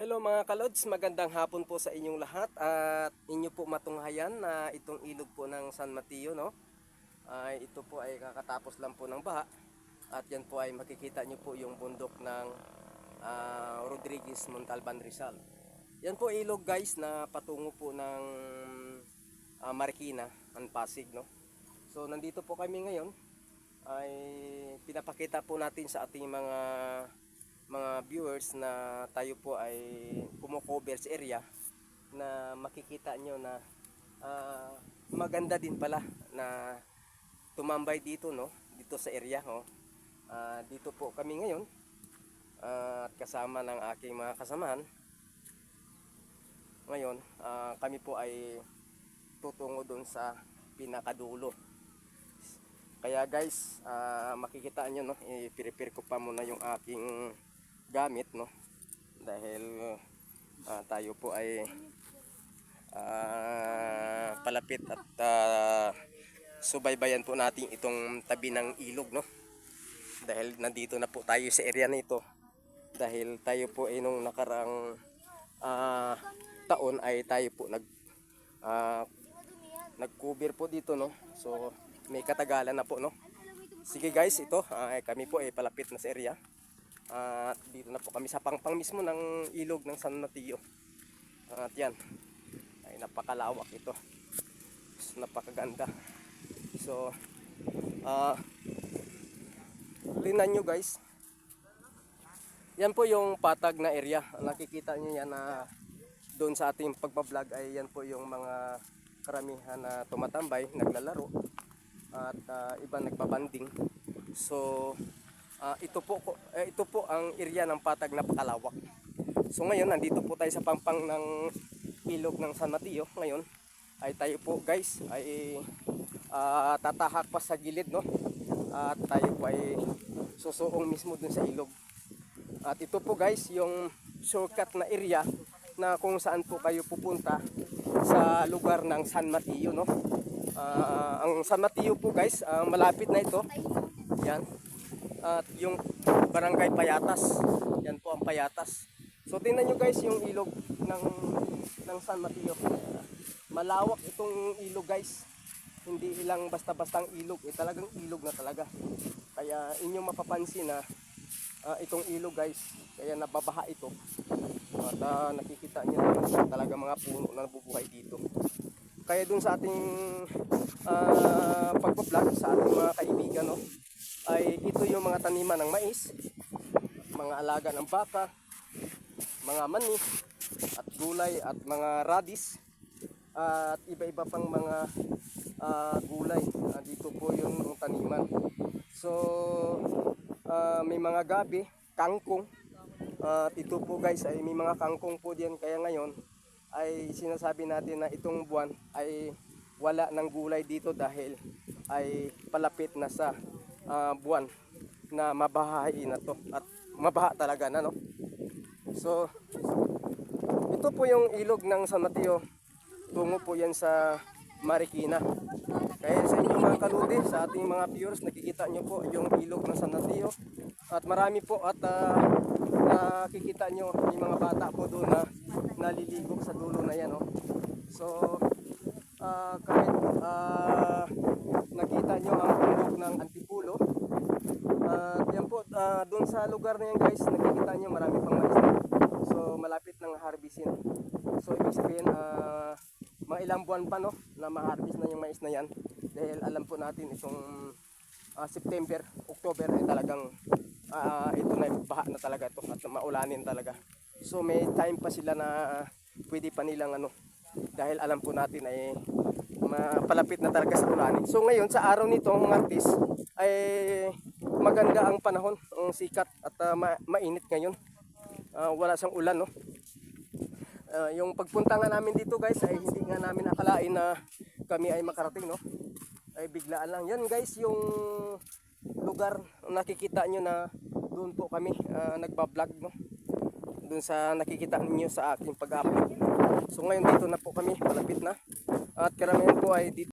Hello mga kalods, magandang hapon po sa inyong lahat at inyo po matunghayan na itong ilog po ng San Mateo no. Ay ito po ay kakatapos lang po ng baha at yan po ay makikita nyo po yung bundok ng ah, Rodriguez Montalban Rizal. Yan po ilog guys na patungo po ng ah, Marikina, ang Pasig no. So nandito po kami ngayon ay pinapakita po natin sa ating mga mga viewers na tayo po ay kumocover sa area na makikita nyo na ah, maganda din pala na tumambay dito no? Dito sa area no Ah, dito po kami ngayon ah, at kasama ng aking mga kasamahan. Ngayon ah, kami po ay tutungo doon sa pinakadulo. Kaya guys ah, makikita nyo no? I-prepare ko pa muna yung aking gamit no? Dahil ah, tayo po ay ah, palapit at ah, subaybayan po natin itong tabi ng ilog no? Dahil nandito na po tayo sa area nito dahil tayo po ay nung nakarang ah, taon ay tayo po nag ah, nag-cover po dito no? So may katagalan na po no? Sige guys ito ay kami po ay palapit na sa area at dito na po kami sa pangpang mismo ng ilog ng San Mateo. At yan ay napakalawak ito. So, napakaganda. So ah tingnan nyo guys. Yan po yung patag na area. Nakikita nyo yan na doon sa ating pagbablog ay yan po yung mga karamihan na tumatambay, naglalaro at ah, iba nagbabanding. So ah, ito po eh, ito po ang area ng patag na pakalawak. So ngayon nandito po tayo sa pangpang ng ilog ng San Mateo. Ngayon ay tayo po guys ay ah, tatahak pa sa gilid no. At tayo po ay susuong mismo dun sa ilog. At ito po guys yung shortcut na area na kung saan po kayo pupunta sa lugar ng San Mateo no. Ah, ang San Mateo po guys, ah, malapit na ito. Yan. At yung Barangay Payatas. Yan po ang Payatas. So tingnan nyo guys yung ilog ng ng San Mateo. Malawak itong ilog guys. Hindi ilang basta-bastang ilog, eh, talagang ilog na talaga. Kaya inyong mapapansin na ah, itong ilog guys, kaya nababaha ito. At ah, nakikita niyo na talaga mga puno na nabubuhay dito. Kaya dun sa ating uh, pagpa-vlog sa ating mga kaibigan no, ay ito yung mga taniman ng mais, mga alaga ng baka, mga mani, at gulay at mga radis at iba-iba pang mga ah, gulay. Ah, dito po yung taniman. So, ah, may mga gabi, kangkong. At ito po guys ay may mga kangkong po diyan kaya ngayon ay sinasabi natin na itong buwan ay wala ng gulay dito dahil ay palapit na sa ah, buwan na mabahay na to at mabaha talaga na no. So ito po yung ilog ng San Mateo. Tungo po yan sa Marikina. Kaya sa inyo mga kaludi, sa ating mga viewers, nakikita nyo po yung ilog ng San Mateo. At marami po at ah, nakikita nyo yung mga bata po doon na naliligo sa dulo na yan. Oh. So, ah, kahit ah, nakita nyo ang ilog ng Antipulo, at yan po, ah, doon sa lugar na yan guys, nakikita nyo marami pang mais. So, malapit ng harvestin. So, ibig sabihin, ah, mga ilang buwan pa no, na ma-harvest na yung mais na yan. Dahil alam po natin itong ah, September, October ay talagang ah, ito na baha na talaga ito at maulanin talaga. So, may time pa sila na pwede pa nilang ano, dahil alam po natin ay mapalapit na talaga sa ulanin. So ngayon sa araw nito Martes ay maganda ang panahon, ang sikat at ah, ma- mainit ngayon. Ah, wala sang ulan no. Ah, yung pagpunta nga namin dito guys ay hindi nga namin akalain na kami ay makarating no. Ay biglaan lang. Yan guys yung lugar nakikita nyo na doon po kami ah, nagba-vlog no. Doon sa nakikita niyo sa aking pag-upload. So ngayon dito na po kami, malapit na. At karamihan po ay dito